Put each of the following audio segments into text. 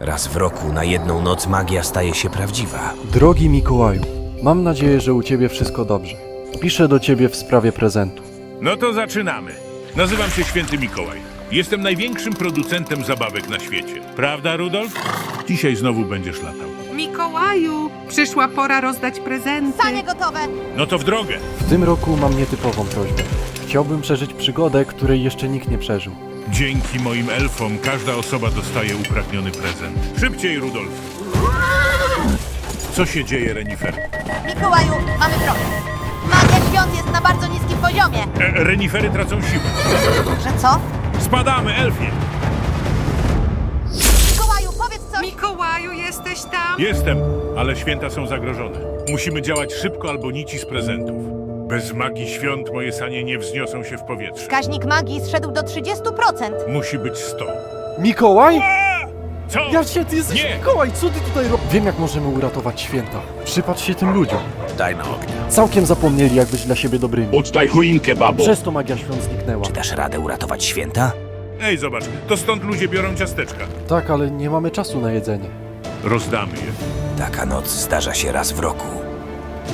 Raz w roku na jedną noc magia staje się prawdziwa. Drogi Mikołaju, mam nadzieję, że u ciebie wszystko dobrze. Piszę do ciebie w sprawie prezentów. No to zaczynamy. Nazywam się Święty Mikołaj. Jestem największym producentem zabawek na świecie. Prawda, Rudolf? Dzisiaj znowu będziesz latał. Mikołaju, przyszła pora rozdać prezenty. Sanie gotowe! No to w drogę. W tym roku mam nietypową prośbę. Chciałbym przeżyć przygodę, której jeszcze nikt nie przeżył. Dzięki moim elfom każda osoba dostaje upragniony prezent. Szybciej, Rudolf. Co się dzieje, Renifer? Mikołaju, mamy problem. Magia świąt jest na bardzo niskim poziomie. E, renifery tracą siłę. Że co? Spadamy, elfie! Mikołaju, powiedz coś! Mikołaju, jesteś tam? Jestem, ale święta są zagrożone. Musimy działać szybko albo nici z prezentów. Bez magii świąt moje sanie nie wzniosą się w powietrze. Wskaźnik magii zszedł do 30%. Musi być 100. Mikołaj? Co? Ja się, ty jesteś Nie. Mikołaj, co ty tutaj robisz? Wiem, jak możemy uratować święta. Przypatrz się tym ludziom. Daj na ognia. Całkiem zapomnieli, jak być dla siebie dobrymi. Oddaj choinkę, babo! Przez to magia świąt zniknęła. Czy dasz radę uratować święta? Ej, zobacz, to stąd ludzie biorą ciasteczka. Tak, ale nie mamy czasu na jedzenie. Rozdamy je. Taka noc zdarza się raz w roku.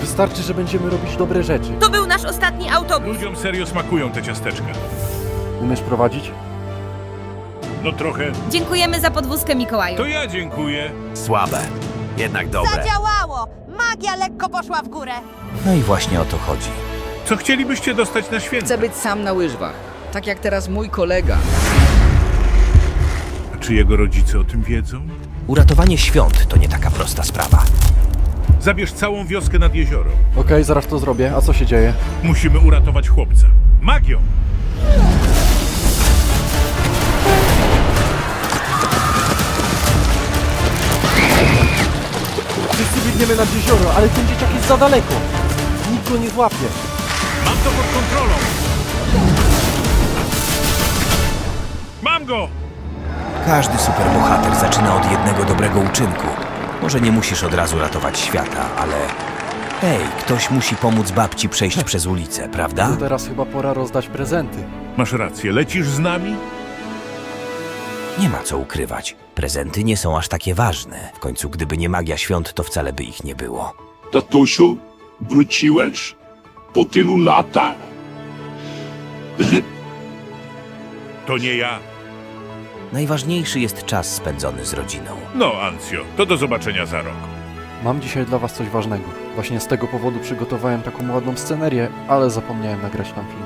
Wystarczy, że będziemy robić dobre rzeczy. To był nasz ostatni autobus. Ludziom serio smakują te ciasteczka. Umiesz prowadzić? No trochę. Dziękujemy za podwózkę, Mikołaju. To ja dziękuję. Słabe, jednak dobre. Zadziałało! Magia lekko poszła w górę. No i właśnie o to chodzi. Co chcielibyście dostać na święta? Chcę być sam na łyżwach. Tak jak teraz mój kolega. A czy jego rodzice o tym wiedzą? Uratowanie świąt to nie taka prosta sprawa. Zabierz całą wioskę nad jezioro. Okej, zaraz to zrobię. A co się dzieje? Musimy uratować chłopca. Magią! Wszyscy biegniemy nad jezioro, ale ten dzieciak jest za daleko. Nikt go nie złapie. Mam to pod kontrolą! Mam go! Każdy superbohater zaczyna od jednego dobrego uczynku. Może nie musisz od razu ratować świata, ale... Hej, ktoś musi pomóc babci przejść przez ulicę, prawda? To teraz chyba pora rozdać prezenty. Masz rację, lecisz z nami? Nie ma co ukrywać. Prezenty nie są aż takie ważne. W końcu, gdyby nie magia świąt, to wcale by ich nie było. Tatusiu, wróciłeś? Po tylu latach. To nie ja. Najważniejszy jest czas spędzony z rodziną. No, Ancjo, to do zobaczenia za rok. Mam dzisiaj dla was coś ważnego. Właśnie z tego powodu przygotowałem taką ładną scenerię, ale zapomniałem nagrać tam film.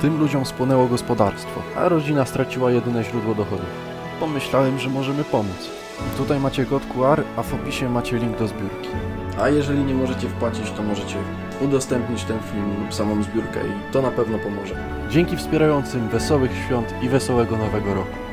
Tym ludziom spłonęło gospodarstwo, a rodzina straciła jedyne źródło dochodów. Pomyślałem, że możemy pomóc. Tutaj macie kod QR, a w opisie macie link do zbiórki. A jeżeli nie możecie wpłacić, to możecie udostępnić ten film lub samą zbiórkę i to na pewno pomoże. Dzięki wspierającym wesołych świąt i wesołego nowego roku.